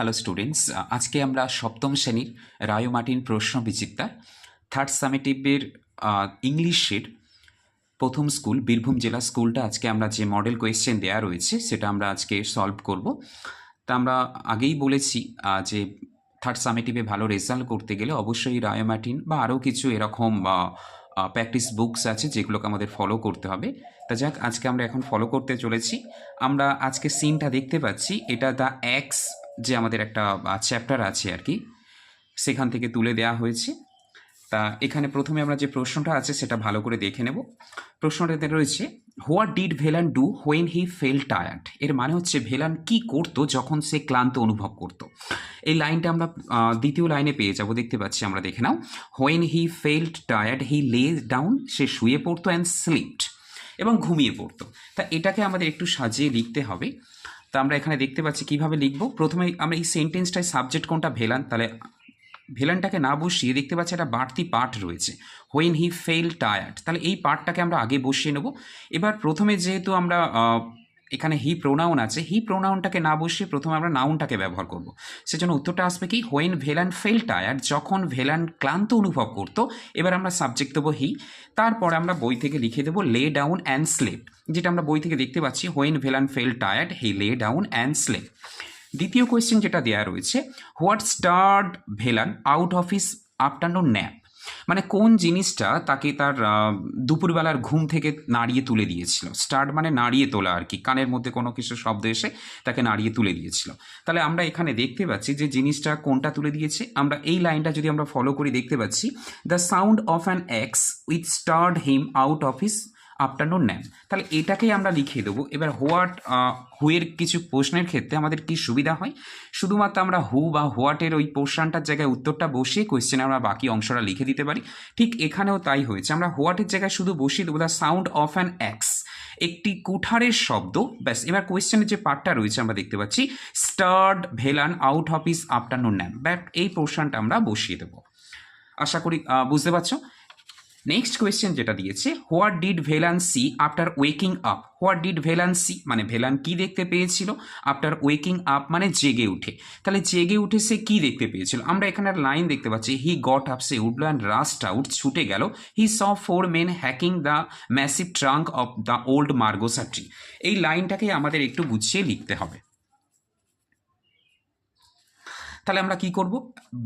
Hello students আজকে আমরা সপ্তম শ্রেণির রায়ো মার্টিন প্রশ্ন বিচিত্রা থার্ড সামেটিভের ইংলিশের প্রথম স্কুল, বীরভূম জেলা স্কুলটা আজকে আমরা যে মডেল কোয়েশ্চেন দেওয়া রয়েছে সেটা আমরা আজকে সলভ করব। তা আমরা আগেই বলেছি যে থার্ড সামেটিভে ভালো রেজাল্ট করতে গেলে অবশ্যই রায়ো মার্টিন বা আরও কিছু এরকম প্র্যাকটিস বুকস আছে যেগুলোকে আমাদের ফলো করতে হবে। তা যাক, আজকে আমরা এখন ফলো করতে চলেছি। আমরা আজকে সিনটা দেখতে পাচ্ছি, এটা দ্য এক্স যে আমাদের একটা চ্যাপ্টার আছে আর কি, সেখান থেকে তুলে দেওয়া হয়েছে। তা এখানে প্রথমে আমরা যে প্রশ্নটা আছে সেটা ভালো করে দেখে নেব। প্রশ্নটাতে রয়েছে, what did Velan do when he felt tired? এর মানে হচ্ছে ভেলান কি করতো যখন সে ক্লান্ত অনুভব করতো। এই লাইনটা আমরা দ্বিতীয় লাইনে পেয়ে যাব, দেখতে পাচ্ছি আমরা, দেখে নাও। When he felt tired, he lay down, সে শুয়ে পড়তো অ্যান্ড স্লিপড এবং ঘুমিয়ে পড়তো। তা এটাকে আমাদের একটু সাজিয়ে লিখতে হবে। তা আমরা এখানে দেখতে পাচ্ছি কীভাবে লিখব। প্রথমে আমরা এই সেন্টেন্সটায় সাবজেক্ট কোনটা, ভেলান। তাহলে ভেলানটাকে না বসিয়ে দেখতে পাচ্ছি একটা বাড়তি পার্ট রয়েছে। হোয়েন হি ফেল টায়ার্ড তাহলে এই পার্টটাকে আমরা আগে বসিয়ে নেব। এবার প্রথমে যেহেতু আমরা এখানে হি প্রোনাউন আছে। হি প্রোনাউনটাকে না বসিয়ে প্রথমে আমরা নাউনটাকে ব্যবহার করব। সেজন্য উত্তরটা আসবে কি? হোয়েন ভেলান ফেল টায়ার যখন ভেলান ক্লান্ত অনুভব করতো, এবার আমরা সাবজেক্ট দেবো হি তারপরে আমরা বই থেকে লিখে দেবো লে ডাউন অ্যান্ড স্লেপ যেটা আমরা বই থেকে দেখতে পাচ্ছি when Velan felt tired he lay down and slept দ্বিতীয় কোয়েশ্চেন যেটা দেওয়া রয়েছে what startled Velan out of his afternoon nap মানে কোন জিনিসটা তাকে তার দুপুরবেলার ঘুম থেকে নাড়িয়ে তুলে দিয়েছিল? স্টার্ট মানে নাড়িয়ে তোলা আর কি। কানের মধ্যে কোনো কিছু শব্দ এসে তাকে নাড়িয়ে তুলে দিয়েছিল। তাহলে আমরা এখানে দেখতে পাচ্ছি যে জিনিসটা কোনটা তুলে দিয়েছে? আমরা এই লাইনটা যদি আমরা ফলো করি দেখতে পাচ্ছি the sound of an axe with startled him out of his afternoon nap তাহলে এটাকেই আমরা লিখে দেবো। এবার হোয়াট হুয়ের কিছু প্রশ্নের ক্ষেত্রে আমাদের কি সুবিধা হয়? শুধুমাত্র আমরা হু বা হোয়াটের ওই পোর্শনটার জায়গায় উত্তরটা বসিয়ে কোয়েশ্চেনে আমরা বাকি অংশটা লিখে দিতে পারি। ঠিক এখানেও তাই হয়েছে। আমরা হোয়াটের জায়গায় শুধু বসিয়ে দেবো the sound of an axe একটি কুঠারের শব্দ। ব্যাস, এবার কোয়েশ্চেনের যে পার্টটা রয়েছে আমরা দেখতে পাচ্ছি। Startled Velan out of his afternoon nap but এই পোর্শনটা আমরা বসিয়ে দেবো। আশা করি বুঝতে পারছ? নেক্সট কোয়েশ্চেন যেটা দিয়েছে what did Velan see after waking up what did Velan see মানে ভেলান কি দেখতে পেয়েছিল? আফটার ওয়েকিং আপ মানে জেগে উঠে। তাহলে জেগে উঠে সে কি দেখতে পেয়েছিল? আমরা এখানে লাইন দেখতে পাচ্ছি হি গট আপ সে উঠল অ্যান্ড রাস্ট আউট ছুটে গেল। He saw four men hacking the massive trunk of the old margosa tree এই লাইনটাকে আমাদের একটু গুছিয়ে লিখতে হবে। তাহলে আমরা কি করব?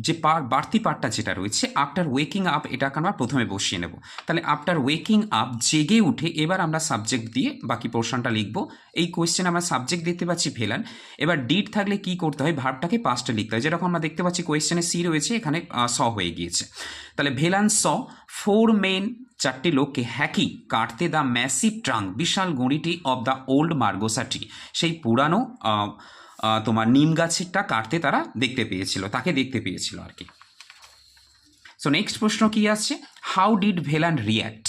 যে পার বাড়তি পার্টটা যেটা রয়েছে আফটার ওয়েকিং আপ এটাকে আমরা প্রথমে বসিয়ে নেব। তাহলে আফটার ওয়েকিং আপ জেগে উঠে এবার আমরা সাবজেক্ট দিয়ে বাকি পোর্শনটা লিখব। এই কোয়েশ্চেন আমরা সাবজেক্ট দেখতে পাচ্ছি ভেলান এবার ডিড থাকলে কি করতে হয়? ভার্বটাকে পাঁচটা লিখতে হয়। যেরকম আমরা দেখতে পাচ্ছি কোয়েশ্চেনে সি রয়েছে, এখানে স হয়ে গিয়েছে। তাহলে ভেলান স। ফোর মেন চারটি লোককে হ্যাকি, কাটতে দ্য ম্যাসিভ ট্রাঙ্ক বিশাল গুঁড়িটি of the old margosa tree সেই পুরানো তোমার নিম গাছেরটা কাটতে তারা দেখতে পেয়েছিল, তাকে দেখতে পেয়েছিল আর কি। সো নেক্সট প্রশ্ন কি আছে? How did Velan react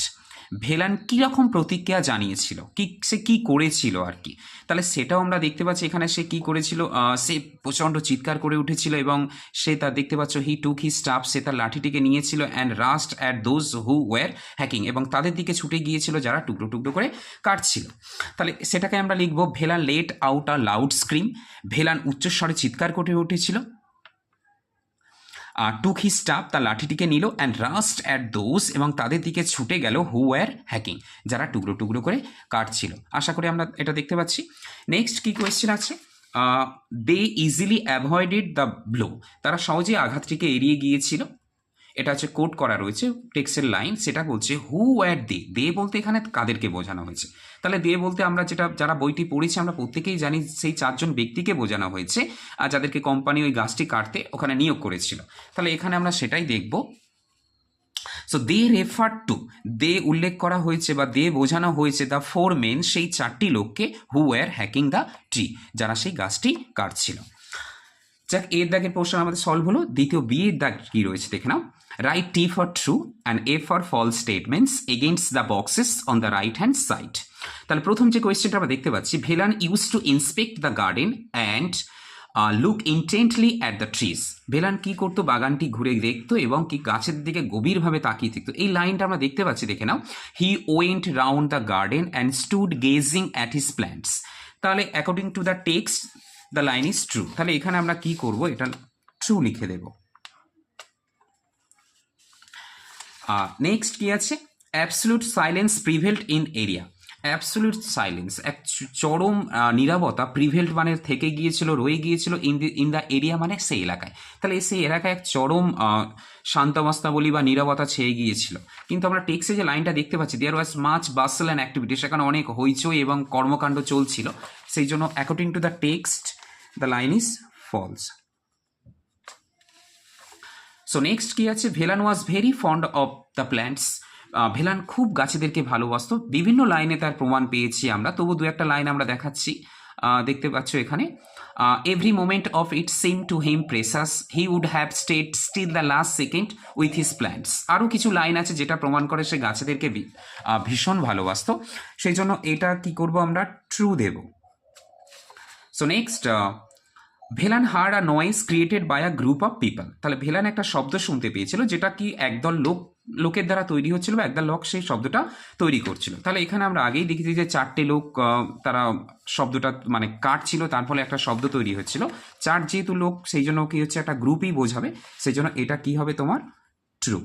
Velan কীরকম প্রতিক্রিয়া জানিয়েছিল? কি সে কি করেছিল আর কি? তাহলে সেটাও আমরা দেখতে পাচ্ছি, এখানে সে কি করেছিল? সে প্রচণ্ড চিৎকার করে উঠেছিল এবং সে তার দেখতে পাচ্ছ হি টুক হি স্টাফ সে তার লাঠিটিকে নিয়েছিল and rushed at those who were hacking এবং তাদের দিকে ছুটে গিয়েছিল যারা টুকরো টুকরো করে কাটছিল। তাহলে সেটাকে আমরা লিখব, Velan let out a loud scream, Velan উচ্চস্বরে চিৎকার করে উঠেছিল টুক হি স্টাফ তার লাঠিটিকে নিল অ্যান্ড রাস্ট অ্যাট দোজ এবং তাদের দিকে ছুটে গেল হু ওয়ার হ্যাকিং যারা টুকরো টুকরো করে কাটছিল। আশা করি আমরা এটা দেখতে পাচ্ছি। নেক্সট কি কোয়েশ্চেন আছে? They easily avoided the blow তারা সহজেই আঘাতটিকে এড়িয়ে গিয়েছিল। এটা হচ্ছে কোট করা রয়েছে টেক্সের লাইন। সেটা বলছে হু অ্যাট দে দে বলতে এখানে কাদেরকে বোঝানো হয়েছে। তাহলে দে বলতে আমরা যেটা, যারা বইটি পড়েছি, আমরা প্রত্যেকেই জানি সেই চারজন ব্যক্তিকে বোঝানো হয়েছে আর যাদেরকে কোম্পানি ওই গাছটি কাটতে ওখানে নিয়োগ করেছিল। তাহলে এখানে আমরা সেটাই দেখব। So they refer to they উল্লেখ করা হয়েছে বা দে বোঝানো হয়েছে দ্য ফোর মেন সেই চারটি লোককে who were hacking the tree যারা সেই গাছটি কাটছিল। যাক এর দাগের প্রশ্ন আমাদের সলভ হলো। দ্বিতীয় বি এর দাগ কি রয়েছে দেখে নাও। Write T for true and F for false statements against the boxes on the right hand side তাহলে প্রথম যে কোয়েশ্চেনটা আমরা দেখতে পাচ্ছি Velan used to inspect the garden and look intently at the trees Velan কি করতো? বাগানটি ঘুরে দেখতো এবং কি গাছের দিকে গভীরভাবে তাকিয়ে থাকতো এই লাইনটা আমরা দেখতে পাচ্ছি, দেখে নাও। He went round the garden and stood gazing at his plants তাহলে according to the text the line is true তাহলে এখানে আমরা কি করব? এটা ট্রু লিখে দেব। নেক্সট কি আছে? Absolute silence prevailed in area absolute silence এক চরম নীরবতা প্রিভেল্ট মানে থেকে গিয়েছিল, রয়ে গিয়েছিল in the in the area মানে সেই এলাকায়। তাহলে সেই এলাকায় এক চরম শান্তাবস্থা বলি বা নীরবতা ছেয়ে গিয়েছিল। কিন্তু আমরা টেক্সে যে লাইনটা দেখতে পাচ্ছি there was much bustle and activity সেখানে অনেক হইচই এবং কর্মকাণ্ড চলছিল। সেই জন্য according to the text the line is false so next কি আছে? Velan was very fond of the plants Velan খুব গাছেদেরকে ভালোবাসতো। বিভিন্ন লাইনে তার প্রমাণ পেয়েছি আমরা, তবু দু একটা লাইন আমরা দেখাচ্ছি। দেখতে পাচ্ছ এখানে। Every moment of it seemed to him precious he would have stayed till the last second with his plants আরও কিছু লাইন আছে যেটা প্রমাণ করে সে গাছেদেরকে ভীষণ ভালোবাসতো। সেই জন্য এটা কি করব আমরা? True Dev. So next Velan heard a noise created by a group of people তাহলে ভেলান একটা শব্দ শুনতে পেয়েছিল, যেটা কি একদল লোক লোকের দ্বারা তৈরি হচ্ছিল বা একদা লোক সেই শব্দটা তৈরি করছিল। তাহলে এখানে আমরা আগেই দেখেছি যে চারটে লোক তারা শব্দটা মানে কাটছিল, তার ফলে একটা শব্দ তৈরি হচ্ছিল। চার যেহেতু লোক, সেই জন্য কি হচ্ছে, একটা গ্রুপই বোঝাবে। সেই জন্য এটা কি হবে তোমার? ট্রু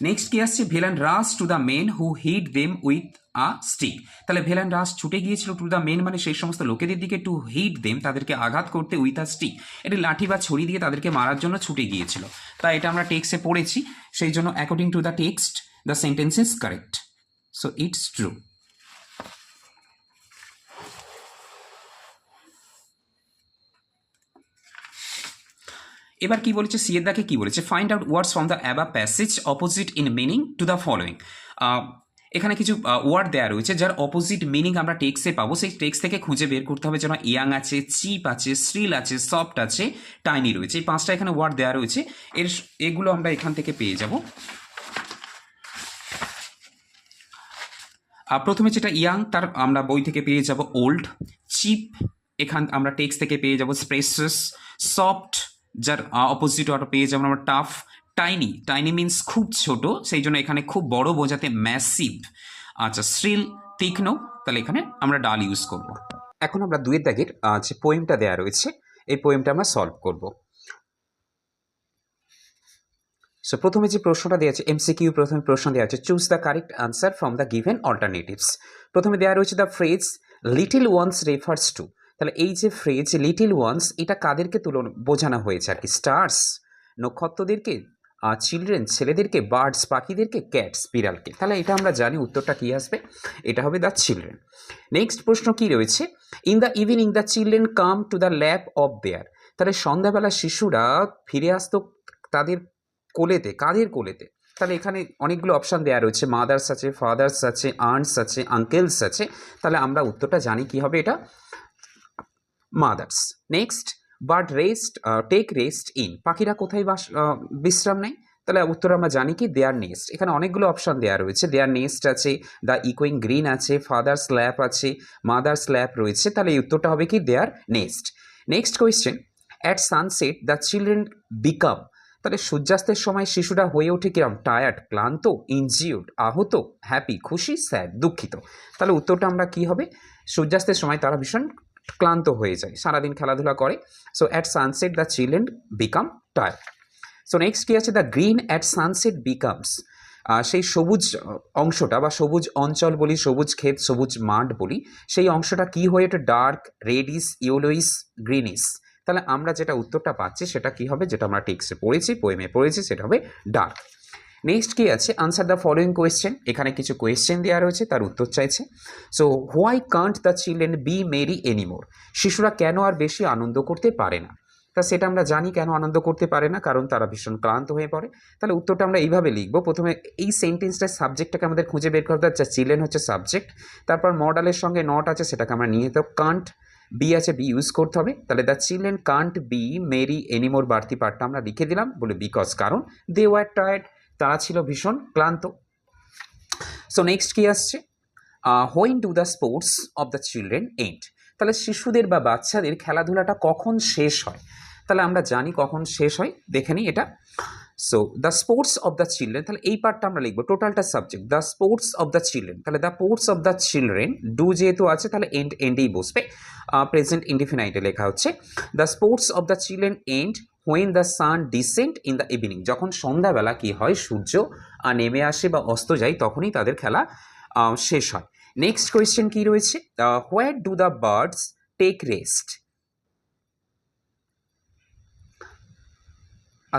নেক্সট কি আসছে, Velan rushed to the men who hit them with a stick তাহলে ভেলান রাস ছুটে গিয়েছিল টু দ্য মেন মানে সেই সমস্ত লোকেদের দিকে টু হিট দেম তাদেরকে আঘাত করতে উইথ আ স্টিক এটি লাঠি বা ছড়ি দিয়ে তাদেরকে মারার জন্য ছুটে গিয়েছিল। তাই এটা আমরা টেক্সে পড়েছি, সেই জন্য according to the text the sentence is correct so it's true এবার কি বলেছে? সিয়েদাকে কি বলেছে? Find out words from the above passage opposite in meaning to the following এখানে কিছু ওয়ার্ড দেওয়া রয়েছে যার অপোজিট মিনিং আমরা টেক্সে পাবো। সেই টেক্স থেকে খুঁজে বের করতে হবে যেন ইয়াং আছে চিপ আছে শ্রিল আছে সফট আছে টাইনি রয়েছে। এই পাঁচটা এখানে ওয়ার্ড দেওয়া রয়েছে। এর, এগুলো আমরা এখান থেকে পেয়ে যাব। প্রথমে যেটা ইয়াং, তার আমরা বই থেকে পেয়ে যাব ওল্ড চিপ এখান আমরা টেক্স থেকে পেয়ে যাব স্প্রেসেস সফট যার অপোজিট ওয়ার্ড পেয়ে যাব আমরা টাফ টাইনি টাইনি মিনস খুব ছোট, সেই জন্য এখানে খুব বড় বোঝাতে ম্যাসিভ আচ্ছা শ্রিল তীক্ষ্ণ, তাহলে এখানে আমরা ডাল ইউজ করব। এখন আমরা দুয়ের দাগের যে পোয়েমটা দেওয়া রয়েছে, এই পোয়েমটা আমরা সলভ করব। সো প্রথমে যে প্রশ্নটা দেওয়া আছে এমসিকিউ প্রথমে প্রশ্ন দেওয়া আছে choose the correct answer from the given alternatives প্রথমে দেওয়া রয়েছে the phrase little ones refers to তাহলে এই যে ফ্রেজ লিটিল ওয়ান্স এটা কাদেরকে তুলনা, বোঝানো হয়েছে আর কি? স্টার্স নক্ষত্রদেরকে চিলড্রেন ছেলেদেরকে বার্ডস পাখিদেরকে ক্যাটস বিড়ালকে। তাহলে এটা আমরা জানি, উত্তরটা কী আসবে? এটা হবে দ্য চিলড্রেন নেক্সট প্রশ্ন কি রয়েছে? In the evening the children come to the lap of their তাহলে সন্ধ্যাবেলা শিশুরা ফিরে আসতো তাদের কোলেতে, কাদের কোলেতে? তাহলে এখানে অনেকগুলো অপশান দেওয়া রয়েছে মাদার্স আছে ফাদার্স আছে আন্টস আছে আঙ্কেলস আছে। তাহলে আমরা উত্তরটা জানি কি হবে এটা? Mothers next bird rest take rest in পাখিরা কোথায় বাস বিশ্রাম নেয়? তাহলে উত্তর আমরা জানি কি দেয়ার নেস্ট এখানে অনেকগুলো অপশান দেওয়া রয়েছে। দেয়ার নেস্ট আছে দ্য ইকোয়িং গ্রিন আছে ফাদার স্ল্যাপ আছে মাদার স্ল্যাপ রয়েছে। তাহলে এই উত্তরটা হবে কি their nest next question at sunset the children become তাহলে সূর্যাস্তের সময় শিশুরা হয়ে ওঠে কিরম? টায়ার্ড ক্লান্ত ইনজিউড আহত হ্যাপি খুশি স্যাড দুঃখিত। তাহলে উত্তরটা আমরা কি হবে? সূর্যাস্তের সময় তারা ভীষণ ক্লান্ত হয়ে যায়, সারাদিন খেলাধুলা করে। So at sunset the children become tired so next কি আছে? The green at sunset becomes সেই সবুজ অংশটা বা সবুজ অঞ্চল বলি, সবুজ ক্ষেত, সবুজ মাঠ বলি, সেই অংশটা কি হয়ে ওঠে ডার্ক রেডিস ইউলোইস গ্রিনিস তাহলে আমরা যেটা উত্তরটা পাচ্ছি, সেটা কি হবে? যেটা আমরা টেক্সটে পড়েছি পোয়েমে পড়েছি, সেটা হবে ডার্ক নেক্সট কি আছে? আনসার দ্য ফলোয়িং কোয়েশ্চেন এখানে কিছু কোয়েশ্চেন দেওয়া রয়েছে, তার উত্তর চাইছে। So why can't the children be merry anymore শিশুরা কেন আর বেশি আনন্দ করতে পারে না? তা সেটা আমরা জানি কেন আনন্দ করতে পারে না, কারণ তারা ভীষণ ক্লান্ত হয়ে পড়ে। তাহলে উত্তরটা আমরা এইভাবে লিখব। প্রথমে এই সেন্টেন্সটার সাবজেক্টটাকে আমাদের খুঁজে বের করতে হচ্ছে চিলড্রেন হচ্ছে সাবজেক্ট তারপর মডেলের সঙ্গে নট আছে, সেটাকে আমরা নিয়ে যেতে কান্ট বি আছে বি ইউজ করতে হবে। তাহলে the children can't be merry anymore বাড়তি পার্টটা আমরা লিখে দিলাম। বলে বিকজ কারণ দে ওয়ার টায়ার্ড তারা ছিল ভীষণ ক্লান্ত। সো নেক্সট কী আসছে? When do the sports of the children end তাহলে শিশুদের বা বাচ্চাদের খেলাধুলাটা কখন শেষ হয়? তাহলে আমরা জানি কখন শেষ হয়। দেখে নিই এটা। So the sports of the children তাহলে এই পার্টটা আমরা লিখব টোটালটা subject the sports of the children তাহলে the sports of the children do যেহেতু আছে, তাহলে এন্ড এন্ডেই বসবে। প্রেজেন্ট ইন্ডিফিনাইটে লেখা হচ্ছে the sports of the children and when the sun descent in the evening যখন সন্ধ্যাবেলা কি হয়, সূর্য নেমে আসে বা অস্ত যায়, তখনই তাদের খেলা শেষ হয়। নেক্সট কোয়েশ্চেন কি রয়েছে? Where do the birds take rest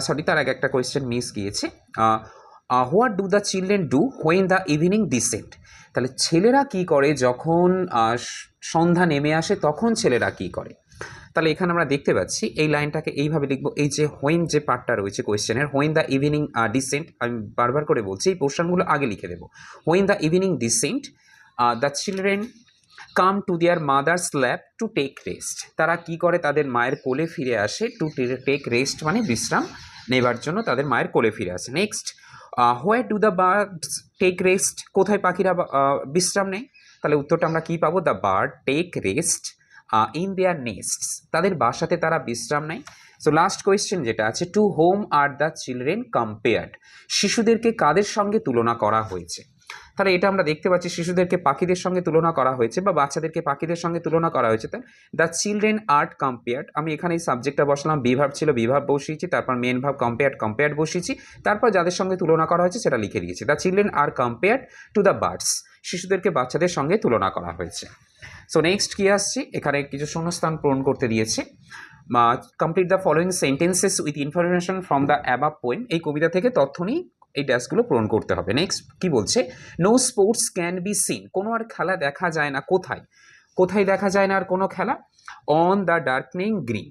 sorry তার আগে একটা কোয়েশ্চেন মিস গিয়েছে। What do the children do when the evening descent তাহলে ছেলেরা কি করে যখন সন্ধ্যা নেমে আসে তখন ছেলেরা কি করে? তাহলে এখানে আমরা দেখতে পাচ্ছি, এই লাইনটাকে এইভাবে লিখব, এই যে হোয়েন যে পার্টটা রয়েছে কোয়েশ্চেনের হোয়েন দ্য ইভিনিং ডিসেন্ট আমি বারবার করে বলছি, এই পোর্শনগুলো আগে লিখে দেবো। When the evening descent the children come to their mothers lap to take rest তারা কি করে? তাদের মায়ের কোলে ফিরে আসে টু টেক রেস্ট মানে বিশ্রাম নেবার জন্য তাদের মায়ের কোলে ফিরে আসে। Next where do the birds take rest কোথায় পাখিরা বিশ্রাম নেয়? তাহলে উত্তরটা আমরা কী পাবো? The bird take rest in their nests তাদের বাসাতে তারা বিশ্রাম নেয়। সো লাস্ট কোয়েশ্চেন যেটা আছে to whom are the children compared শিশুদেরকে কাদের সঙ্গে তুলনা করা হয়েছে? তাহলে এটা আমরা দেখতে পাচ্ছি শিশুদেরকে পাখিদের সঙ্গে তুলনা করা হয়েছে বা বাচ্চাদেরকে পাখিদের সঙ্গে তুলনা করা হয়েছে। তাই দ্য চিলড্রেন আর্ট কম্পেয়ার্ড আমি এখানে এই সাবজেক্টটা বসলাম। বিভাব ছিল, বিভাব বসিয়েছি, তারপর মেন ভাব কম্পেয়ার্ড কম্পেয়ার্ড বসিয়েছি। তারপর যাদের সঙ্গে তুলনা করা হয়েছে সেটা লিখে দিয়েছি। The children are compared to the birds শিশুদেরকে বাচ্চাদের সঙ্গে তুলনা করা হয়েছে। সো নেক্সট কী আসছে? এখানে কিছু শূন্যস্থান পূরণ করতে দিয়েছে। Complete the following sentences with information from the above poem এই কবিতা থেকে তথ্য নিয়ে এই ড্যাশগুলো পূরণ করতে হবে। নেক্সট কি বলছে? No sports can be seen কোনো আর খেলা দেখা যায় না কোথায়? কোথায় দেখা যায় না আর কোনো খেলা? অন দ্য ডার্কনিং গ্রিন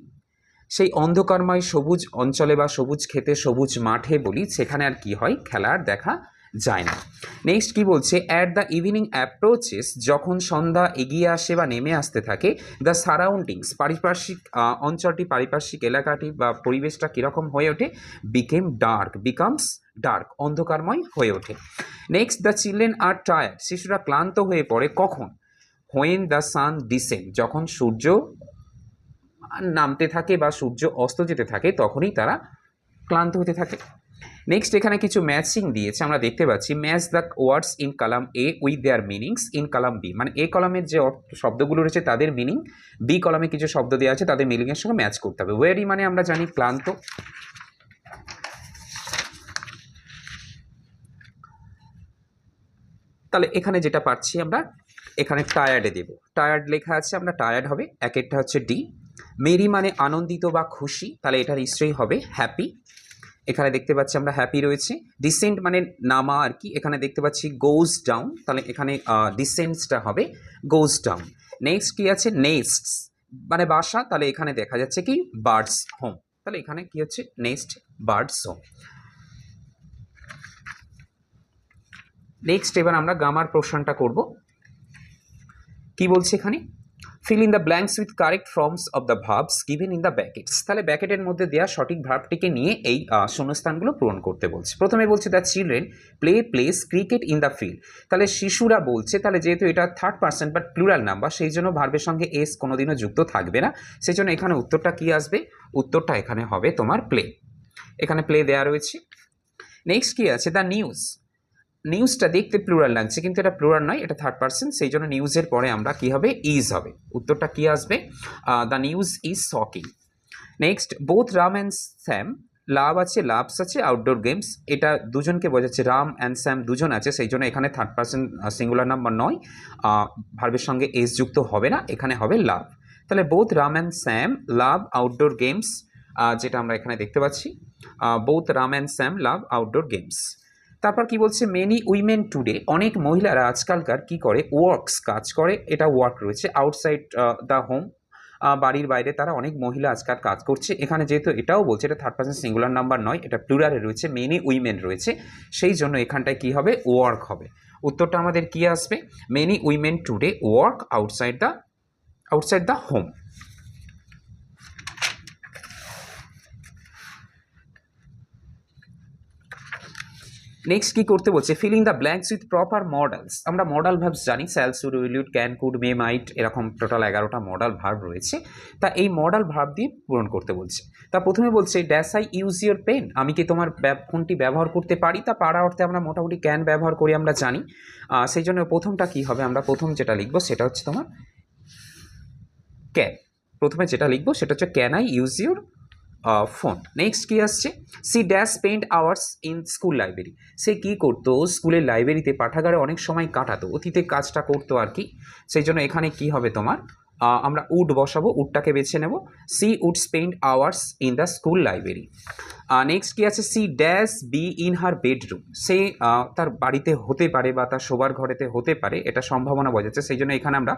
সেই অন্ধকারময় সবুজ অঞ্চলে বা সবুজ খেতে সবুজ মাঠে বলি, সেখানে আর কি হয়? খেলা আর দেখা যায় না। নেক্সট কি বলছে? অ্যাট দ্য ইভিনিং অ্যাপ্রোচেস যখন সন্ধ্যা এগিয়ে আসে বা নেমে আসতে থাকে দ্য সারাউন্ডিংস পারিপার্শ্বিক অঞ্চলটি, পারিপার্শ্বিক এলাকাটি বা পরিবেশটা কীরকম হয়ে ওঠে? বিকেম ডার্ক বিকামস ডার্ক অন্ধকারময় হয়ে ওঠে। Next the children are tired শিশুরা ক্লান্ত হয়ে পড়ে। কখন? হোয়েন দ্য সান ডিসেন্ড যখন সূর্য নামতে থাকে বা সূর্য অস্ত যেতে থাকে, তখনই তারা ক্লান্ত হতে থাকে। নেক্সট এখানে কিছু ম্যাচিং দিয়েছে। আমরা দেখতে পাচ্ছি match the words in column A with their meanings in column B মানে এ কলামের যে শব্দগুলো রয়েছে, তাদের মিনিং বি কলামে কিছু শব্দ দেওয়া আছে, তাদের মিনিংয়ের সঙ্গে ম্যাচ করতে হবে। ওয়েরি মানে আমরা জানি ক্লান্ত। এখানে যেটা পাচ্ছি আমরা, এখানে টায়ার্ডে দেব। টায়ার্ড লেখা আছে, আমরা টায়ার্ড হবে, একেরটা হচ্ছে ডি মেরি মানে আনন্দিত বা খুশি, তাহলে এটা নিশ্চয়ই হবে হ্যাপি এখানে দেখতে পাচ্ছি আমরা হ্যাপি রয়েছে। ডিসেন্ট মানে নামা আর কি, এখানে দেখতে পাচ্ছি গোজ ডাউন তাহলে এখানে ডিসেন্টসটা হবে গোজ ডাউন নেক্সট কি আছে? নেক্সট মানে বাসা, তাহলে এখানে দেখা যাচ্ছে কি? বার্ডস হোম তাহলে এখানে কি হচ্ছে? নেক্সট বার্ডস হোম নেক্সট এবার আমরা গামার প্রশ্নটা করব। কি বলছে এখানে? Fill in the blanks with correct forms of the verbs given in the brackets তাহলে ব্যাকেটের মধ্যে দেওয়া সঠিক ভার্বটিকে নিয়ে এই শূন্যস্থানগুলো পূরণ করতে বলছে। প্রথমে বলছে the children play plays cricket in the field তাহলে শিশুরা বলছে, তাহলে যেহেতু এটা third person but plural number সেই জন্য ভার্বের সঙ্গে এস কোনোদিনও যুক্ত থাকবে না। সেই জন্য এখানে উত্তরটা কি আসবে? উত্তরটা এখানে হবে তোমার প্লে এখানে প্লে দেওয়া রয়েছে। নেক্সট কী আছে? দ্য নিউজ নিউজটা দেখতে প্লুরাল লাগছে, কিন্তু এটা প্লুরাল নয়, এটা থার্ড পার্সন সেই জন্য নিউজের পরে আমরা কি হবে? ইজ হবে। উত্তরটা কি আসবে? The news is shocking next both Ram and Sam love আছে, লাভস আছে আউটডোর গেমস এটা দুজনকে বোঝাচ্ছে রাম অ্যান্ড স্যাম দুজন আছে, সেই জন্য এখানে থার্ড পার্সন সিঙ্গুলার নাম্বার নয় ভার্বের সঙ্গে এস যুক্ত হবে না, এখানে হবে লাভ। তাহলে both Ram and Sam love outdoor games যেটা আমরা এখানে দেখতে পাচ্ছি both Ram and Sam love outdoor games তারপর কি বলছে মেনি উইমেন টুডে অনেক মহিলারা আজকালকার কি করে ওয়ার্কস কাজ করে, এটা ওয়ার্ক রয়েছে আউটসাইড দ্য হোম বাড়ির বাইরে তারা অনেক মহিলা আজকাল কাজ করছে। এখানে যেহেতু এটাও বলছে, এটা থার্ড পার্সন সিঙ্গুলার নাম্বার নয়, এটা প্লুরালে রয়েছে মেনি উইমেন রয়েছে। সেই জন্য এখানটায় কি হবে ওয়ার্ক হবে। উত্তরটা আমাদের কি আসবে? Many women today work outside the outside the home next কি করতে বলছে? Filling the blanks with proper modals আমরা মডেল ভার্বস জানি shall should will would can could may might এরকম টোটাল এগারোটা মডেল ভার্ব রয়েছে। তা এই মডেল ভার্ব দিয়ে পূরণ করতে বলছে। তা প্রথমে বলছে dash I use your pen আমি কি তোমার ফোনটি ব্যবহার করতে পারি? তা পারা অর্থে আমরা মোটামুটি ক্যান ব্যবহার করি, আমরা জানি। সেই জন্য প্রথমটা কি হবে? আমরা প্রথম যেটা লিখব সেটা হচ্ছে তোমার ক্যান প্রথমে যেটা লিখব সেটা হচ্ছে can I use your phone next কী আসছে? She dash spend hours in school library সে কি করতো? স্কুলের লাইব্রেরিতে পাঠাগারে অনেক সময় কাটাতো। অতীতে কাজটা করতো আর কি। সেই জন্য এখানে কি হবে তোমার? আমরা উড বসাবো উডটাকে বেছে নেব। She would spend hours in the school library next কি আছে? She dash be in her bedroom সে তার বাড়িতে হতে পারে বা তার শোবার ঘরেতে হতে পারে, এটা সম্ভাবনা বোঝাচ্ছে সেই জন্য এখানে আমরা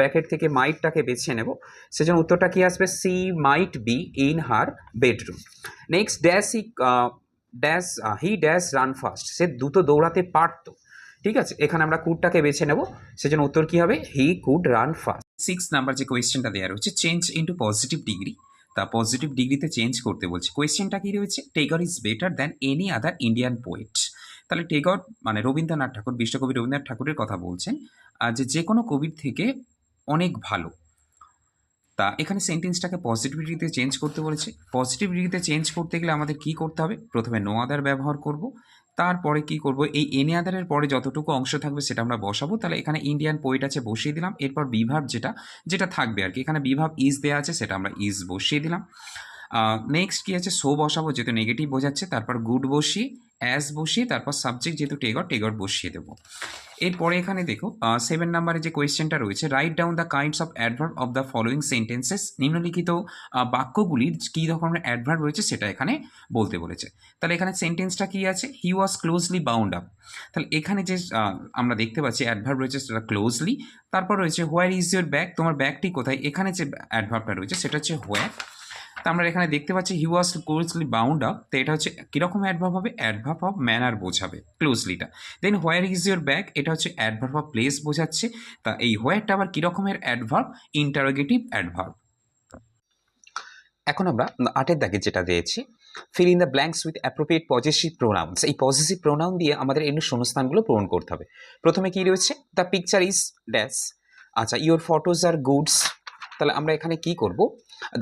ব্যাকেট থেকে মাইটটাকে বেছে নেব। সেজন্য উত্তরটা কি আসবে? She might be in her bedroom next dash E dash he dash run fast সে দ্রুত দৌড়াতে পারতো। ঠিক আছে? এখানে আমরা কুডটাকে বেছে নেব। সেজন্য উত্তর কি হবে? He could run fast six number যে কোয়েশ্চেনটা দেওয়া রয়েছে চেঞ্জ ইন্টু পজিটিভ ডিগ্রি তা পজিটিভ ডিগ্রিতে চেঞ্জ করতে বলছে। কোয়েশ্চেনটা কী রয়েছে? Tagore is better than any other Indian poet তাহলে টেগর মানে রবীন্দ্রনাথ ঠাকুর, বিশ্বকবি রবীন্দ্রনাথ ঠাকুরের কথা বলছেন যে যে কোনো কবির থেকে অনেক ভালো। তা এখানে সেন্টেন্সটাকে পজিটিভিটিতে চেঞ্জ করতে বলেছে। পজিটিভিটিতে চেঞ্জ করতে গেলে আমাদের কি করতে হবে? প্রথমে নো আদার ব্যবহার করব তারপরে কি করব? এই এনি আদারের পরে যতটুকু অংশ থাকবে সেটা আমরা বসাবো। তাহলে এখানে ইন্ডিয়ান পোয়েট আছে বসিয়ে দিলাম। এরপর বিভাব যেটা যেটা থাকবে আর কি। এখানে বিভাব ইজ দেওয়া আছে, সেটা আমরা ইজ বসিয়ে দিলাম। নেক্সট কি আছে? সো বসাবো, যেহেতু নেগেটিভ বোঝাচ্ছে, তারপর গুড বসিয়ে অ্যাজ বসিয়ে তারপর সাবজেক্ট যেহেতু টেগর টেগর বসিয়ে দেবো। এরপরে এখানে দেখো সেভেন নাম্বারে যে কোয়েশ্চেনটা রয়েছে write down the kinds of adverb of the following sentences নিম্নলিখিত বাক্যগুলির কী রকমের অ্যাডভার্ব রয়েছে সেটা এখানে বলতে বলেছে। তাহলে এখানে সেন্টেন্সটা কী আছে? He was closely bound up তাহলে এখানে যে আমরা দেখতে পাচ্ছি অ্যাডভার্ব রয়েছে সেটা ক্লোজলি তারপর রয়েছে হোয়ার ইজ ইউর ব্যাগ তোমার ব্যাগটি কোথায়? এখানে যে অ্যাডভার্বটা রয়েছে সেটা হচ্ছে হোয়ার তা আমরা এখানে দেখতে পাচ্ছি he was closely bound up তো এটা হচ্ছে কীরকম অ্যাডভার্ব হবে? অ্যাডভার্ব অফ ম্যানার বোঝাবে ক্লোজলিটা then where is your bag এটা হচ্ছে অ্যাডভার্ব অফ প্লেস বোঝাচ্ছে। তা এই হোয়ারটা আবার কীরকমের অ্যাডভার্ব ইন্টারোগেটিভ অ্যাডভার্ব এখন আমরা আটের দাগে যেটা দিয়েছি fill in the blanks with appropriate positive pronouns এই পজিটিভ প্রোনাউন দিয়ে আমাদের এই শূন্যস্থানগুলো পূরণ করতে হবে। প্রথমে কি রয়েছে? দ্য পিকচার ইজ ড্যাশ আচ্ছা ইওর ফটোজ আর গুডস তাহলে আমরা এখানে কি করব?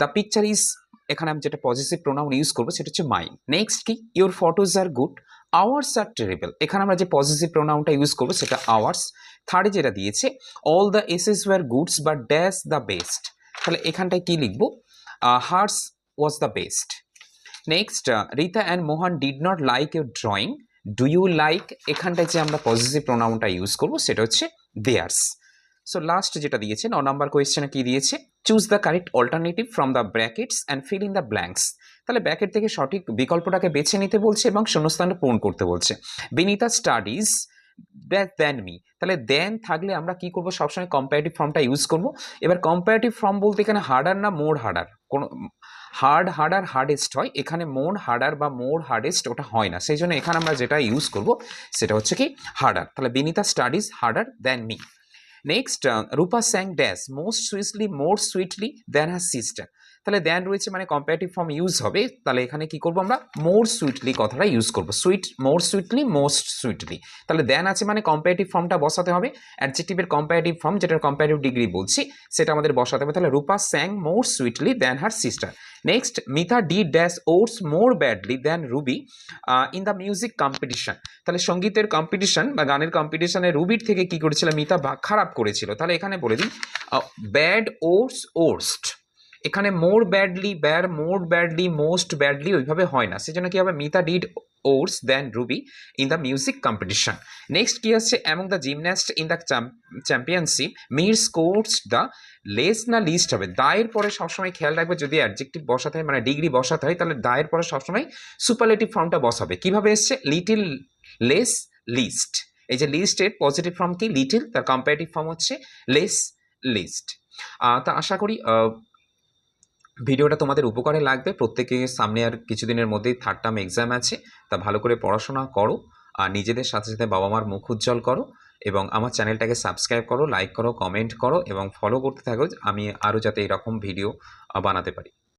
দ্য পিকচার ইজ এখানে আমি যেটা পজিটিভ প্রোনাউন ইউজ করব সেটা হচ্ছে মাইন নেক্সট কি? Your photos are good ours are terrible এখানে আমরা যে পজিটিভ প্রোনাউনটা ইউজ করব সেটা আওয়ার্স থার্ডে যেটা দিয়েছে all the essays were goods but dash the best তাহলে এখানটায় কি লিখব? Hers was the best next Rita and Mohan did not like your drawing do you like এখানটায় যে আমরা পজিটিভ প্রোনাউনটা ইউজ করব সেটা হচ্ছে দেয়ার্স সো লাস্ট যেটা দিয়েছে, ন নাম্বার কোয়েশ্চেনে কি দিয়েছে? Choose the correct alternative from the brackets and fill in the blanks তাহলে ব্র্যাকেট থেকে সঠিক বিকল্পটাকে বেছে নিতে বলছে এবং শূন্যস্থানটা পূরণ করতে বলছে। Binita studies that then me তাহলে দেন থাকলে আমরা কি করব? সবসময় কম্পারেটিভ ফর্মটা ইউজ করব। এবার কম্পারেটিভ ফর্ম বলতে এখানে হার্ডার না মোর হার্ডার কোনো হার্ড হার্ডার হার্ডেস্ট হয়। এখানে মোর হার্ডার বা মোর হার্ডেস্ট ওটা হয় না। সেই জন্য এখানে আমরা যেটা ইউজ করব, সেটা হচ্ছে কি হার্ডার তাহলে Binita studies harder than me next Rupa sang dash most sweetly more sweetly than her sister তাহলে দ্যান রয়েছে মানে কম্পারেটিভ ফর্ম ইউজ হবে। তাহলে এখানে কি করব আমরা? মোর সুইটলি কথাটা ইউজ করব। Sweet more sweetly most sweetly তাহলে দ্যান আছে মানে কম্পারেটিভ ফর্মটা বসাতে হবে। অ্যাডজেক্টিভের কম্পারেটিভ ফর্ম যেটার কম্পারেটিভ ডিগ্রি বলছি, সেটা আমাদের বসাতে হবে। তাহলে Rupa sang more sweetly than her sister next Mita D dash oats more badly than Ruby in the music competition তাহলে সঙ্গীতের কম্পিটিশন বা গানের কম্পিটিশনে রুবির থেকে কি করেছিল? মিতা খারাপ করেছিল। তাহলে এখানে বলে দিই ব্যাড ওটস ওর্স্ট এখানে মোর ব্যাডলি ব্যার মোর ব্যাডলি মোস্ট ব্যাডলি ওইভাবে হয় না। সেজন্য কি হবে? Mita did worse than Ruby in the music competition next কি আছে among the gymnast in the championship Mira scores the less না লিস্ট হবে। দায়ের পরে সবসময় খেয়াল রাখবে, যদি অ্যাডজেক্টিভ বসাতে হয় মানে ডিগ্রি বসাতে হয়, তাহলে দায়ের পরে সবসময় সুপারলেটিভ ফর্মটা বসাবে। কীভাবে এসছে? লিটিল লেস লিস্ট এই যে লিস্টের পজিটিভ ফর্ম কি? লিটিল তার কম্পারেটিভ ফর্ম হচ্ছে লেস লিস্ট তা আশা করি ভিডিওটা তোমাদের উপকারে লাগবে। প্রত্যেকে সামনে আর কিছুদিনের মধ্যেই থার্ড টার্ম এক্সাম আছে। তা ভালো করে পড়াশোনা করো আর নিজেদের সাথে সাথে বাবা মার মুখ উজ্জ্বল করো এবং আমার চ্যানেলটাকে সাবস্ক্রাইব করো লাইক করো কমেন্ট করো এবং ফলো করতে থাকো। আমি আরও যাতে এরকম ভিডিও বানাতে পারি।